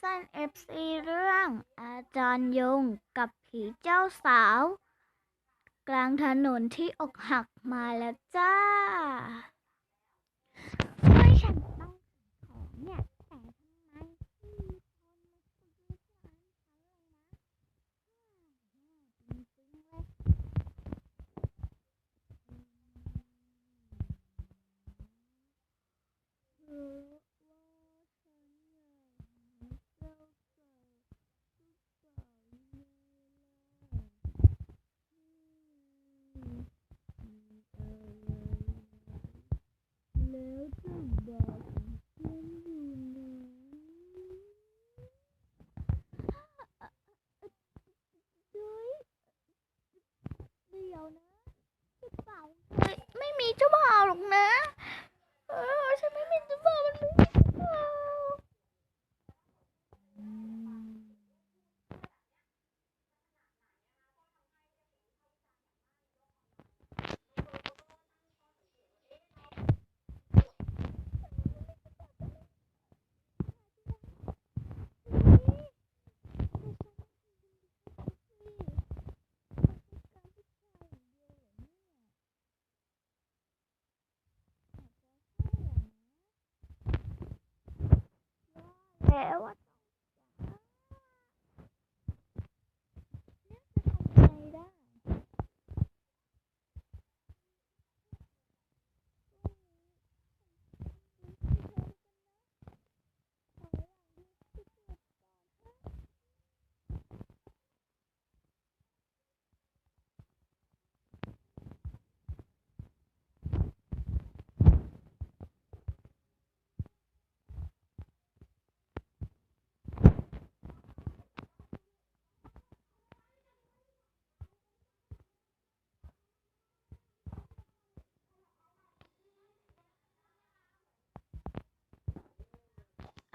สันเอฟซีเรื่องอาจารย์ยงกับผีเจ้าสาว กลางถนนที่อกหักมาแล้วจ้าเฮ้ยฉันต้องขายของเนี่ย แต่ทำไมไม่มีคนมาซื้อร้านฉันเลยนะเฮ้ยแย่จริงๆเลยเพราะว่าฉันอยากมีเจ้าสาวลูกสาวยังไงล่ะอืมมีอะไรแล้ว จะบอกฉันอยู่นะเฮ้ยเดี๋ยวนะเจ้าบ่าวเฮ้ยไม่มีเจ้าบ่าวหรอกนะ เออฉันไม่มีเจ้าบ่าวมันไม่มีเจ้าบ่าวอืม แ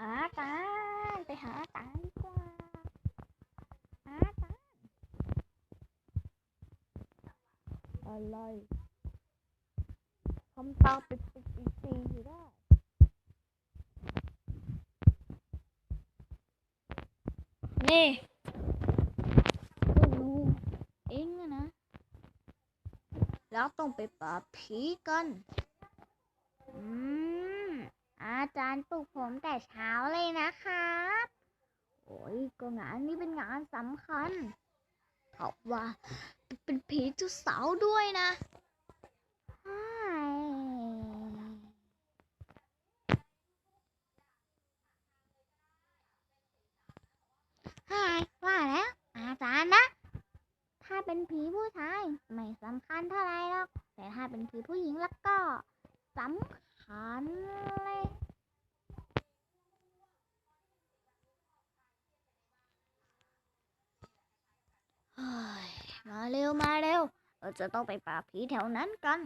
อาตานไปหาอาตานดีกว่าอาตานอะ จารย์ปลุกผมแต่เช้าเลยนะครับ โอ้ยก็งานนี้เป็นงานสำคัญเพราะว่าเป็นผีเจ้าสาวด้วยนะใช่ใช่ว่าแล้ว อาจารย์นะ ถ้าเป็นผีผู้ชาย ไม่สำคัญเท่าไรหรอก แต่ถ้าเป็นผีผู้หญิงแล้วก็สำคัญเลย เฮ้ย มาเร็วมาเร็ว เราจะต้องไปปราบผีแถวนั้นกัน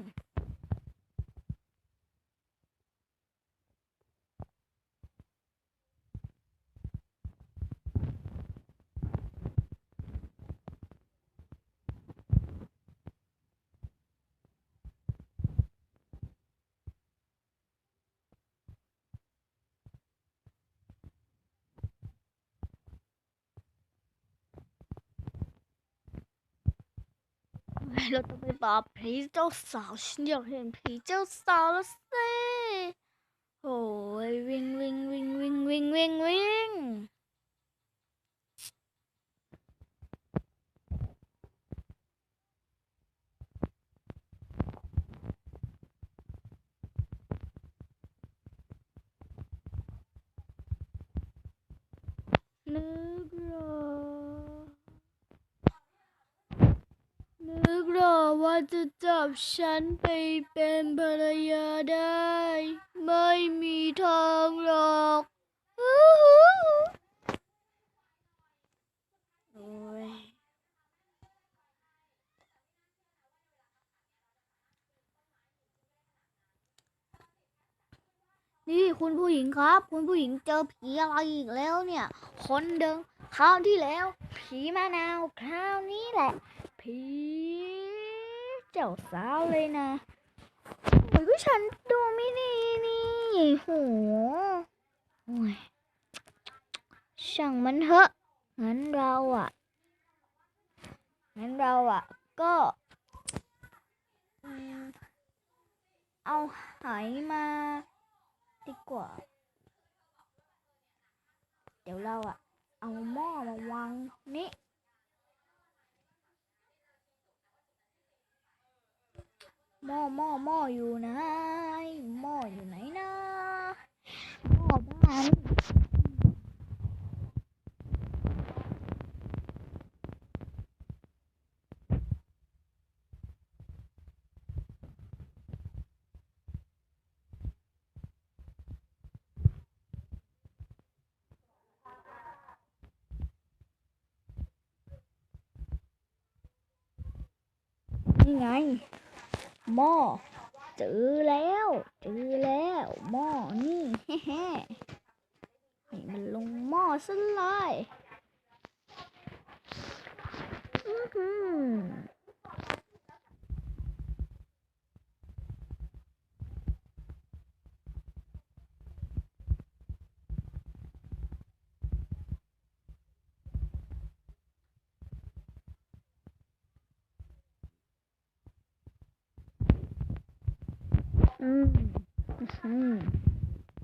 เราต้องไปปราบผีเจ้าสาวฉันอยากเห็นผีเจ้าสาวแล้วสิโอ้ยวิ่งวิ่งวิ่งวิ่งวิ่งวิ่งวิ่งนึกเหรอ นึกเหรอว่าจะจับ ฉันไปเป็นภรรยาได้ ไม่มีทางหรอกโอ้ยนี่คุณผู้หญิงครับ คุณผู้หญิงเจอผีอะไรอีกแล้วเนี่ย คนเดิมคราวที่แล้ว ผีมะนาวคราวนี้แหละผี เจ้าสาวเลยนะเหมือนก็ฉันดูไม่ดีนี่โหโอ้ยช่างมันเถอะ งั้นเราอะ งั้นเราอะ ก็เอาไหมาดีกว่า เดี๋ยวเราอะ เอาหม้อมาวางนี่ หม้อหม้อหม้ออยู่ไหนหม้ออยู่ไหนนะหม้อบ้านนี่ไง หม้อเจอแล้วเจอแล้วหม้อนี่แฮ่ให้มันลงหม้อซะเลยอือหือ อืมอืม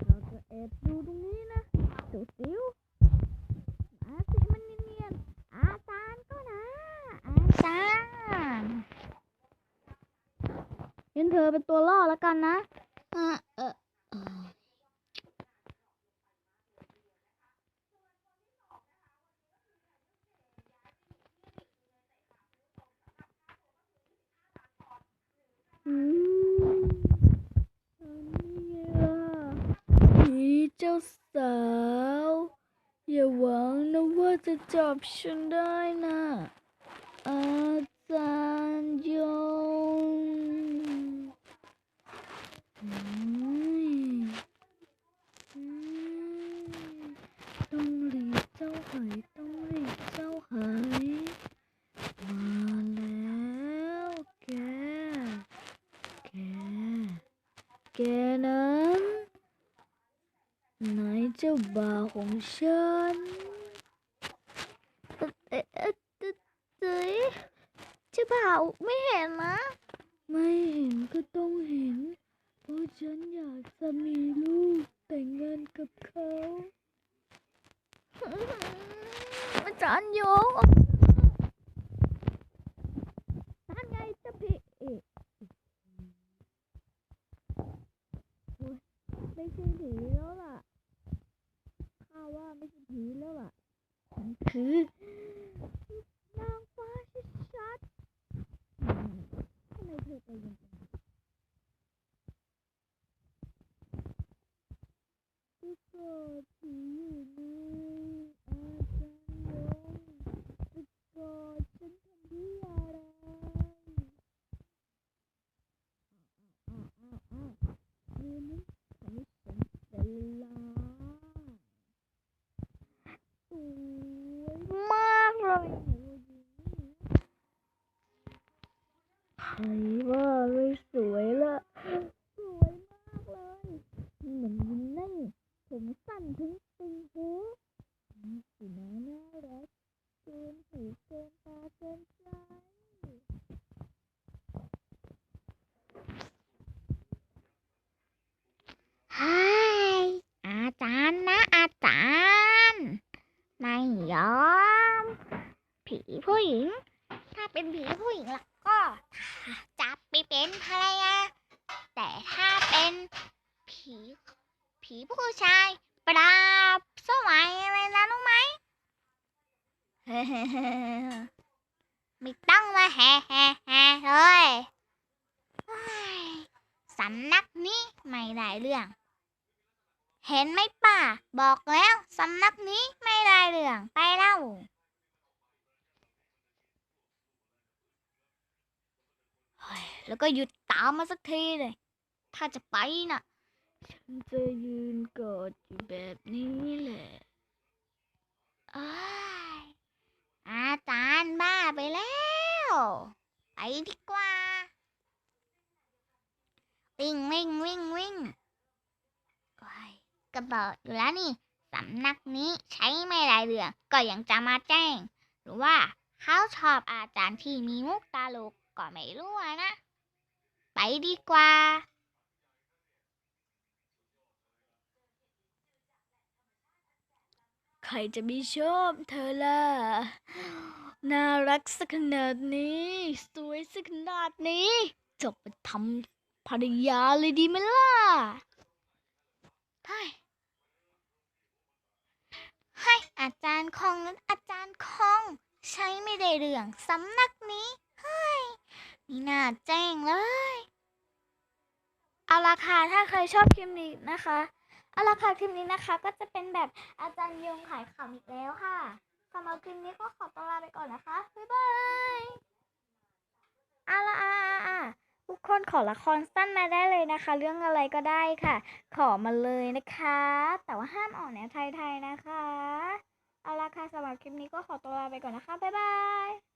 เราจะแอบดูตรงนี้นะเดี๋ยวสิวมาสิมันเนียนๆอาจารย์ก็นะอาจารย์งั้นเธอเป็นตัวล่อแล้วกันนะเออเออเอออืมอันนี้ไงล่ะผีเจ้าสาว อย่าหวังนะว่า จะจับฉันได้นะอาจารย์ยงอืมอืม เจ้าบ่าวไม่เห็นนะ ไม่เห็นก็ต้องเห็น เพราะฉันอยากจะมีลูกแต่งงานกับเขาอาจารย์โยงนั่นไงเจ้าพี่เอกโอ๊ยไม่ใช่ผีแล้วล่ะข้าว่าไม่ใช่ผีแล้วล่ะมันคือนางฟ้าชัดๆอืมทำไมเธอไปอยังไงก็เกิดผีอยู่นี่อาจารย์ยงจะกอดฉันทำที่อะไรอ้าวอ้าวอ้าวอ้าวมือนี้ทำให้ฉันเป็นลาสวยมากเลยใครว่าไม่สวยละสวยมากเลยเหมือนยินนี่ผมสั้นถึงติงหูนี่สีน้าน่ารักเกินหูเกินตาเกินใจฮายอาจารย์นะ อาจารย์ ไม่ ยอม ผีผู้หญิง ถ้าเป็นผีผู้หญิงล้วก็จับไปเป็นภรรยาแต่ถ้าเป็นผี ผีผู้ชาย ปราบสมัยอะไรนะรู้ไหมไม่ต้องมาแฮ่แฮ่แฮ่เลยเฮ้ยสำนักนี้ไม่ได้เรื่อง เห็นไหมป่า บอกแล้วสำนักนี้ไม่ได้เรื่องไปเล่าแล้วก็หยุดตามมาสักทีเลย ถ้าจะไปน่ะ ฉันจะยืนกอยู่แบบนี้แหละอ้ายอาจารย์บ้าไปแล้ว ไปดีกว่า วิ่งวิ่งวิ่งวิ่งโอ้ยกระ บอกอยู่แล้วนี่สำนักนี้ใช้ไม่ได้เรื่องก็ยังจะมาแจ้ง หรือว่าเขาชอบอาจารย์ที่มีมุกตลกก็ไม่รู้อะนะ ไปดีกว่าใครจะไม่ชอบเธอล่ะ น่ารักสักขนาดนี้ สวยสักขนาดนี้จบไปทำภรรยาเลยดีไหมล่ะเฮ้ย ให้อาจารย์คองนั้นอาจารย์คอง ใช้ไม่ได้เรื่องสำนักนี้เฮ้ยมีหน้าแจ้งเลย เอาละค่ะถ้าใครชอบคลิปนี้นะคะ เอาละค่ะคลิปนี้นะคะ ก็จะเป็นแบบอาจารย์ยงขายขำอีกแล้วค่ะสำหรับคลิปนี้ก็ขอตัวลาไปก่อนนะคะบ๊ายบายอาละอาอ่าอ่า ทุกคนขอละครสั้นมาได้เลยนะคะ เรื่องอะไรก็ได้ค่ะ ขอมาเลยนะคะ แต่ว่าห้ามออกแนวไทยๆนะคะ เอาละค่ะสำหรับคลิปนี้ก็ขอตัวลาไปก่อนนะคะ บ๊ายบาย